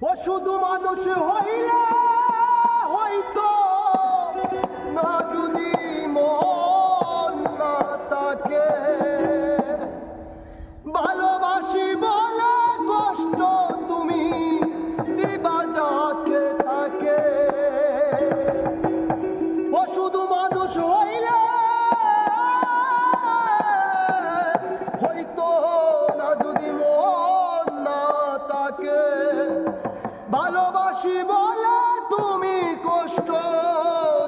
ও শুধু মানুষ হইলে হয়তো না যদি মন না তাকে ভালোবাসি বলে কষ্ট তুমি দিবা যাকে তাকে। ও শুধু মানুষ হইলে হয়তো না যদি মন না তাকে ভালোবাসি বলে তুমি কষ্ট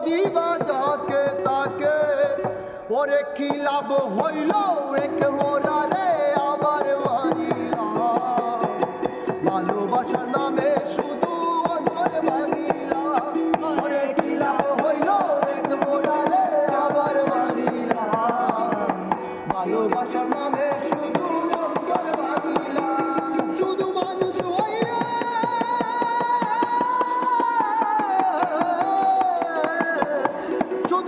দিবা যাকে তাকে। ওরে কি লাভ হইল এক মোরারে আবার মারিলা ভালোবাসার নামে শুধু অন্তর ভাঙিলা ওরে কি লাভ হইল এক মোরারে আবার মারিলা ভালোবাসার নামে শুধু অন্তর ভাঙিলা শুধু মানুষ